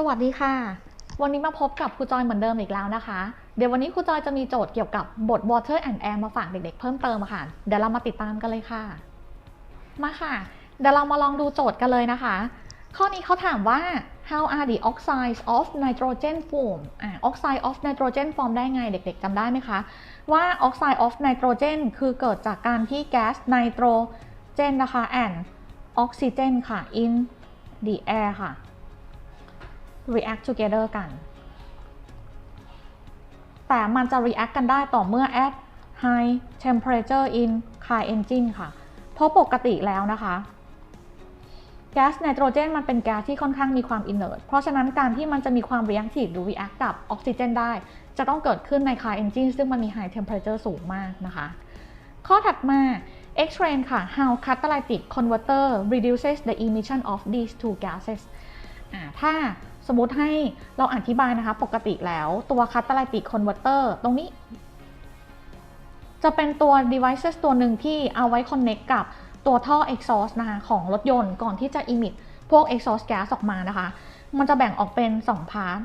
สวัสดีค่ะ วันนี้มาพบกับครูจอยเหมือนเดิมอีกแล้วนะคะ เดี๋ยววันนี้ครูจอยจะมีโจทย์เกี่ยวกับบท water and air มาฝากเด็กๆเพิ่มเติมค่ะ เดี๋ยวเรามาติดตามกันเลยค่ะ มาค่ะ เดี๋ยวเรามาลองดูโจทย์กันเลยนะคะ ข้อนี้เขาถามว่า how are the oxides of nitrogen form อ่า oxide of nitrogen form ได้ไงเด็กๆจำได้ไหมคะ ว่า oxide of nitrogen คือเกิดจากการที่แก๊สไนโตรเจนนะคะ and oxygen ค่ะ in the air ค่ะ react together กัน แต่มันจะ react กันได้ต่อเมื่อ at high temperature in car engine ค่ะ เพราะปกติแล้วนะคะแก๊สไนโตรเจนมันเป็นแก๊สที่ค่อนข้างมีความ inert เพราะฉะนั้นการที่มันจะมีความ reactive หรือ react กับออกซิเจนได้ จะต้องเกิดขึ้นใน car engine ซึ่งมันมี high temperature สูงมากนะคะ ข้อถัดมา X-ray ค่ะ how catalytic converter reduces the emission of these two gases ถ้า สมมติให้เราอธิบายนะคะ ปกติแล้วตัว catalytic converter ตรงนี้ จะเป็นตัว devices ตัวหนึ่งที่เอาไว้ connect กับตัวท่อ exhaust นะคะของรถยนต์ก่อนที่จะ emit พวก exhaust gas ออกมานะคะ มันจะแบ่งออกเป็น 2 พาร์ท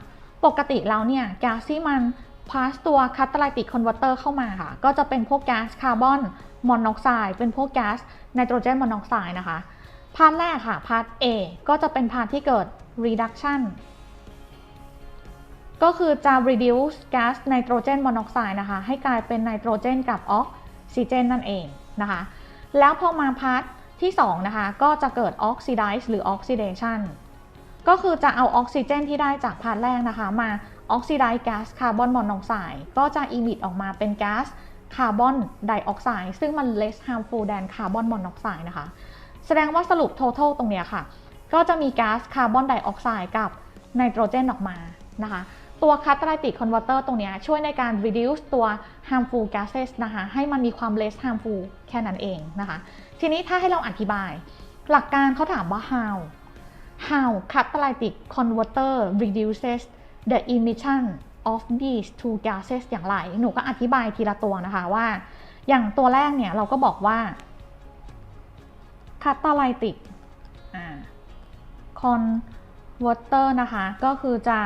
ปกติแล้วเนี่ยแก๊สที่มัน pass ตัว catalytic converter เข้ามาค่ะ ก็จะเป็นพวกแก๊สคาร์บอนมอนอกไซด์เป็นพวกแก๊สไนโตรเจนมอนอกไซด์นะคะ พาร์ทแรกค่ะ พาร์ท A ก็จะเป็นพาร์ทที่เกิด reduction ก็คือจะ reduce แก๊สไนโตรเจนมอนอกไซด์นะคะ ให้กลายเป็นไนโตรเจนกับออกซิเจนนั่นเองนะคะ แล้วพอมาพาร์ทที่2นะคะ ก็จะเกิด oxidize หรือ oxidation ก็คือจะเอาออกซิเจนที่ได้จากพาร์ทแรกนะคะ มา oxidize แก๊สคาร์บอนมอนอกไซด์ก็จะ emit ออกมาเป็นแก๊สคาร์บอนไดออกไซด์ซึ่งมัน less harmful than คาร์บอนมอนอกไซด์นะคะ แสดงว่าสรุป total ตรงเนี้ยค่ะ ก็จะมีแก๊าซคาร์บอนไดออกไซด์กับไนโตรเจนออกมา นะคะตัว catalytic converter ตรงนี้ช่วยในการ reduce ตัว harmful gases นะคะให้มันมีความ less harmful แค่นั้นเองนะคะทีนี้ถ้าให้เราอธิบาย หลักการเขาถามว่า how how catalytic converter reduces the emission of these two gases อย่างไร หนูก็อธิบายทีละตัวนะคะว่า อย่างตัวแรกเนี่ยเราก็บอกว่า catalytic อ่า converter นะคะ ก็คือจะ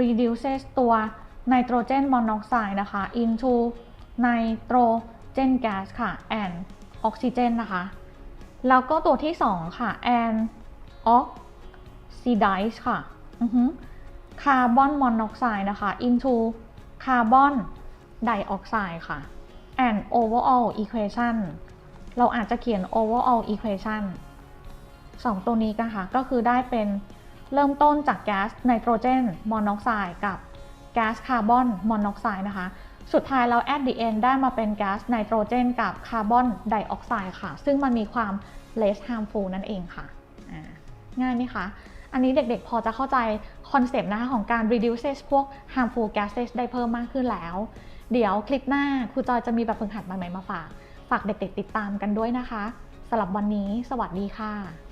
reduces ตัวไนโตรเจนมอนอกไซด์นะคะ into ไนโตรเจน gas ค่ะ and oxygen นนะคะ แล้วก็ตัวที่ 2 ค่ะ and oxidize ค่ะคาร์บอนมอนอกไซด์นะคะ into คาร์บอนไดออกไซด์ค่ะ and overall equation เราอาจจะเขียน overall equation สองตัวนี้กันค่ะ ก็คือได้เป็น เริ่มต้นจากแก๊สไนโตรเจนมอนอกไซด์กับแก๊สคาร์บอนมอนอกไซด์นะคะ สุดท้ายเรา at the end ได้มาเป็นแก๊สไนโตรเจนกับคาร์บอนไดออกไซด์ค่ะ ซึ่งมันมีความ less harmful นั่นเองค่ะ ง่ายไหมคะ อันนี้เด็กๆพอจะเข้าใจคอนเซปต์นะคะของการ reduce พวก harmful gases ได้เพิ่มมากขึ้นแล้ว เดี๋ยวคลิปหน้าครูจอยจะมีแบบฝึกหัดใหม่ๆมาฝาก ฝากเด็กๆติดตามกันด้วยนะคะสำหรับวันนี้ สวัสดีค่ะ